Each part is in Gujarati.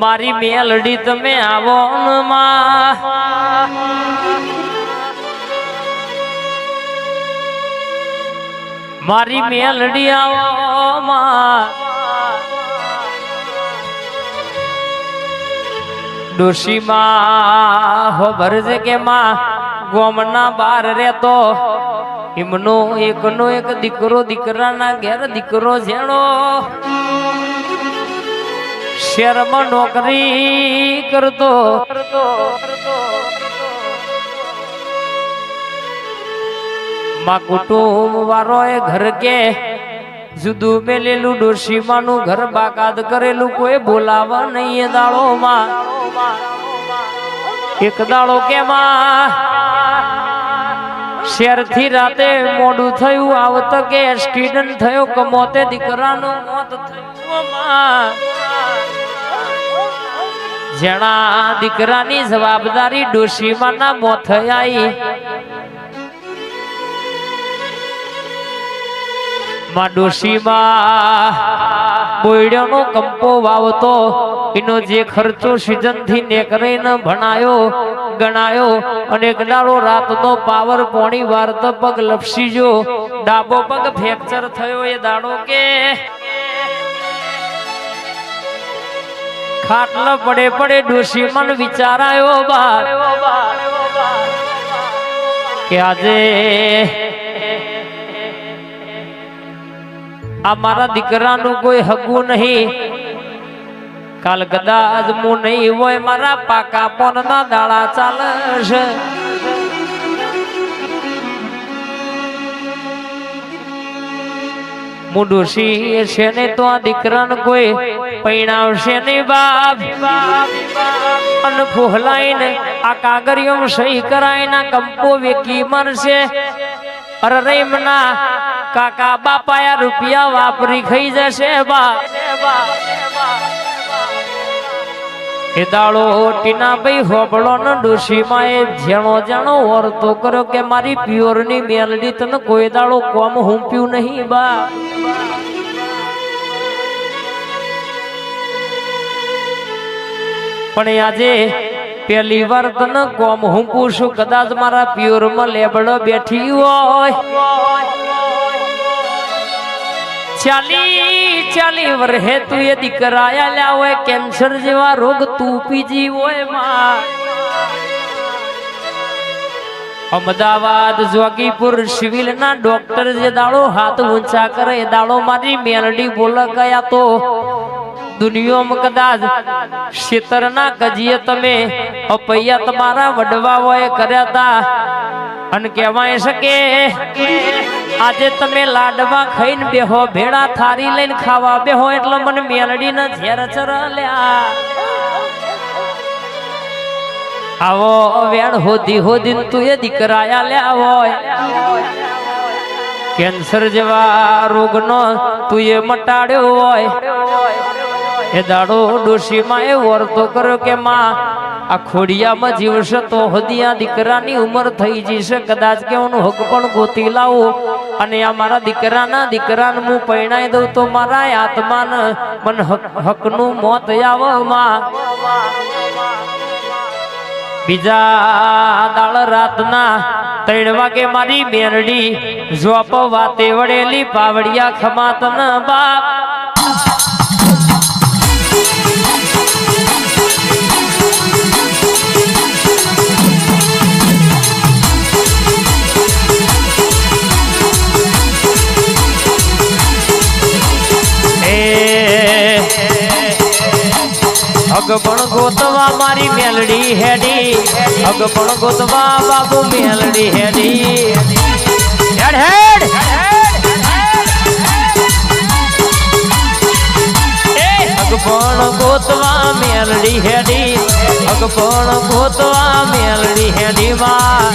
મારી મેલડી તમે આવો માં મારી મેલડી આવો માં ડોશીમાં હો ભરજે કે માં ગોમના બાર રહેતો. એમનો એકનો એક દીકરો દીકરાના ઘેર દીકરો જેણો. શહેરમાં નોકરી કરતો? માં કુટુંબ વાળો એ ઘર કે જુદું મેલેલું ડોશીમાનું ઘર બાકાત કરેલું કોઈ બોલાવા નહીં એ દાડોમાં એક દાડો કે માં શેરથી રાતે મોડું થયું, આવત કે એક્સિડન્ટ થયો, કમોતે દીકરાનું મોત થયું માં જેણા દીકરાની જવાબદારી ડોશીમાના મોત આવી માં કંપો વાવતો, એનો જે ખર્ચો સિઝનથી નેકરીને ભણાયો, ગણાયો, અને ગડાળો રાતનો પાવર પોણી તો પગ લપસી જો ડાબો પગ ફ્રેક્ચર થયો એ દાડો કે ખાટલો પડે પડે ડોશી મન વિચારાયો બાર. કે આજે આ મારા દીકરાનું કોઈ હગું નહીં. કાલ કદાચ હું નહીં હોય, મારા પાકા પોનના દાડા ચાલશે. મુડુસી છે ને તો આ દીકરાને કોઈ પૈણાવશે નહીં બાપ. અન ફોહલાઈને આ કાગરિયમ સહી કરાઈને કંપો વેકી મરશે. અરે રેમના કાકા બાપાયા રૂપિયા વાપરી ખાઈ જશે બા એ દાળો ટીના ભાઈ હોબળો ન ડોશીમાં એ જેણો જાણો વર્તો કર્યો કે મારી પિયોરની મેલડી તને કોઈ દાળો કોમ હુંપ્યું નહીં બા પણ આજે પેલી વાર તને કોમ હું પૂછું, કદાચ મારા પ્યોરમાં લેબડો બેઠી હોય. ચાલી ચાલી વર્ષે તું એ દીકરા લ્યા હોય, કેન્સર જેવા રોગ તું પીજી હોયમાં. અમદાવાદ જોગીપુર સિવિલ ના ડોક્ટર જે દાડો હાથ ઊંચા કરે, એ દાડો મારી મેલડી બોલ ગયા તો. દુનિયામાં કદાચ શેતરના કજીએ તમે અપૈયા તમારા વડવા હોય કર્યા તા. અને કહેવાય શકે આજે તમે લાડવા ખાઈને બેહો, ભેળા થારી લઈને ખાવા બેહો એટલે મને મેલડીને ઝેર ચરલ્યા. આવો વેણ હોધી હોધી તું એ દીકરાયા લ્યા હોય. કેન્સર જેવા રોગનો તું એ મટાડ્યો હોય. એ દાડો ડોશીમાં એ વર્તો કર્યો કે, માં, આ ખોડિયામાં જીવશે તો હદિયા દીકરાની ઉંમર થઈ જશે. કદાચ કે હું હક પણ ગોતી લાવું અને આ મારા દીકરાના દીકરાને હું પરણાઈ દઉં તો મારા આત્માને મને હક, હકનું મોત આવે, માં. બીજા દાળ રાતના ત્રણ વાગે મારી મેરડી જોપ વાતે વડેલી પાવડિયા ખમાતન બાપ અગપણ ગોતવા મારી મેલડી હેડી, અગપણ ગોતવા બાબુ મેલડી હેડી. હેડ હેડ! અગપણ ગોતવા મેલડી હેડી, અગપણ ગોતવા મેલડી હેડી માં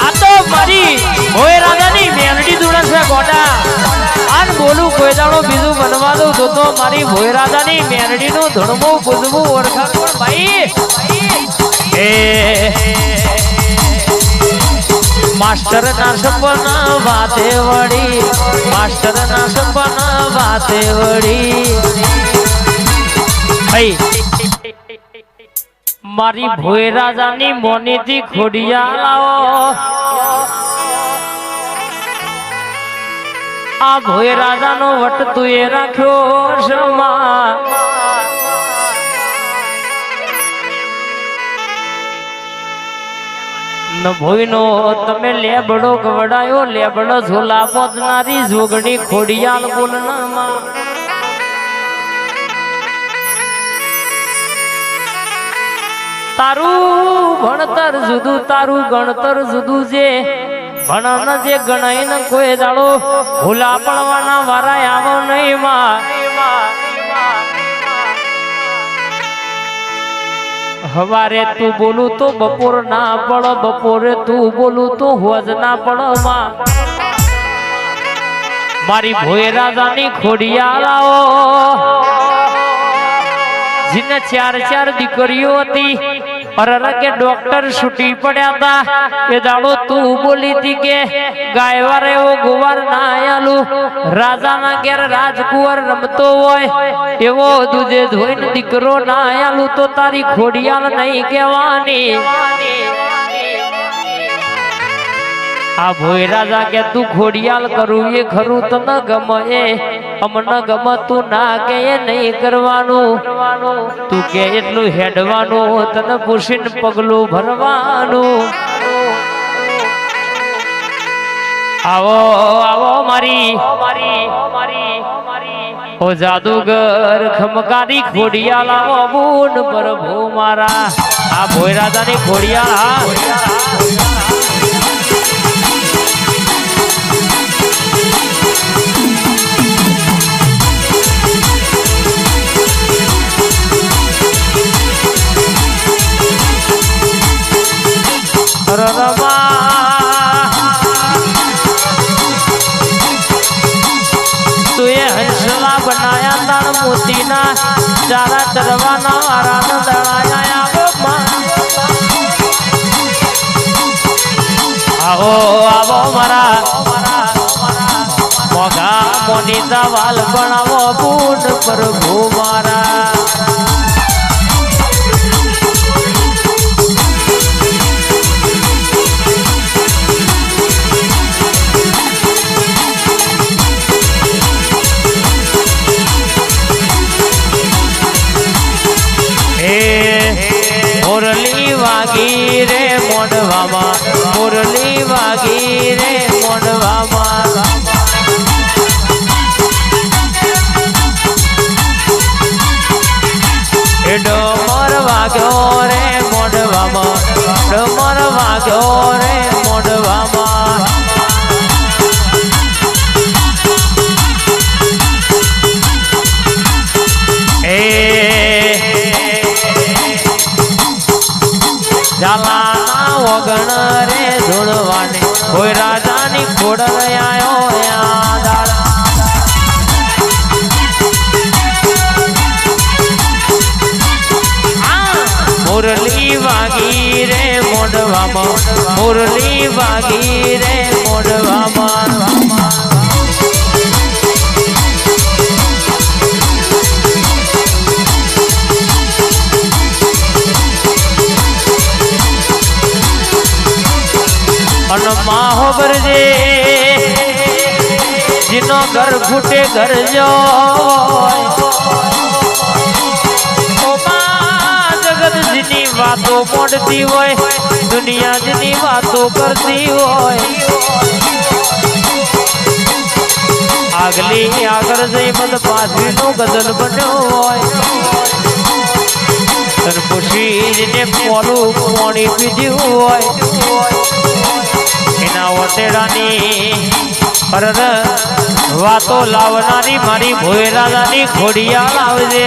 આ તો મારી હોય રાજાની મેલડી દુડસ છે આન બોલું કોઈ દાડો બીજું બનવા દઉં તો તો મારી ભોયરાજાની મેરડીનું ધૂણમું પૂજવું ઓળખાણ પણ ભાઈ. એ. માસ્ટર ના સપના વાતે વળી. માસ્ટર ના સપના વાતે વળી. ભાઈ મારી ભોય રાજાની મોનીથી ખોડિયા લાવો. આ ભોય રાજાનો વટ તું એ રાખ્યો શમા ન ભોયનો તમે લેબડો ગવડાયો લેબડો ઝોલા પોતનારી જોગણી ખોડિયાલ બોલનામાં. તારું ભણતર જુદું, તારું ગણતર જુદું છે. ભણન જે ગણાય ને કોઈ દાડો ભૂલા પડવાના વારા આવો નહીં માં. હવારે તું બોલું તો બપોર ના પડ, બપોરે તું બોલું તો હોજ ના પડમાં. મારી ભોય રાજાની ખોડિયા લાવો જીને ચાર ચાર દીકરીઓ હતી. અરર કે ડોક્ટર છૂટી પડ્યા હતા એ દાડો તું બોલી હતી કે ગાયવાર એવો ગુવાર ના આયાલું રાજાના ઘેર રાજકુંવર રમતો હોય. એવો દૂધે ધોઈને દીકરો ના આયાલું તો તારી ખોડિયાલ નહીં કહેવાની. આ ભોય રાજા કે તું ખોડિયાલ કરું, એ ખરું તો ન ગમે એ ગમે તું ના કે એ નહીં કરવાનું. તું કે એટલું હેડવાનું, તને પૂછીને પગલું ભરવાનું. આવો આવો મારી. ઓ જાદુગર ખમકારી ખોડિયાલ આવો, બૂન પ્રભુ મારા. આ ભોય રાજાની ખોડિયાલ તુએ હંસલા બનાયા તાણ મોતીના, ચારા ચરવાના વારાનો દળાયા આવો આવો, મારા. મોઘા મોનીતા વાલ બનાવો પૂન પ્રભુ મારા. વાગી રે મોઢવામાં, મુરલી વાગી રે મોઢવામાં. એ ડમર વાગ્યો રે મોડવામાં ડોમર વાગ્યો રે મુરલી વાગી રે મોઢવામાં, મુરલી વાગી રે મોઢવામાં. અન માહો ભરજે જીનો ઘર ફૂટે ઘર જો વાતો મોડતી હોય, દુનિયા જની વાતો કરતી હોય. આગલી આગળ જઈ મતનું ગદલ બન્યો હોય. તર ખુશી પોલું પાણી પીધું હોય. એના વટેડાની પરર વાતો લાવનારી મારી ભોયરાજાની ખોડિયા લાવજે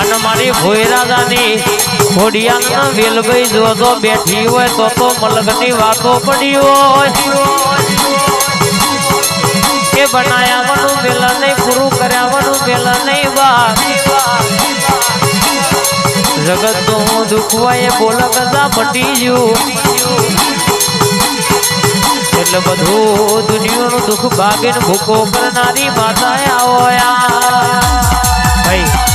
અને મારી ભોય રાજાની ખોડિયાલ વેલભાઈ જો તો બેઠી હોય તો તો મલગની વાતો પડી હોય. કે બનાયાવાનું પેલા નહીં, પૂરું કર્યાવાનું પેલા નહીં વા જગત તો હું દુખવાય બોલક પટી ગયું એટલે બધું દુનિયાનું દુઃખ ભાગીને ભૂકો કરનારી માતા આવો ભાઈ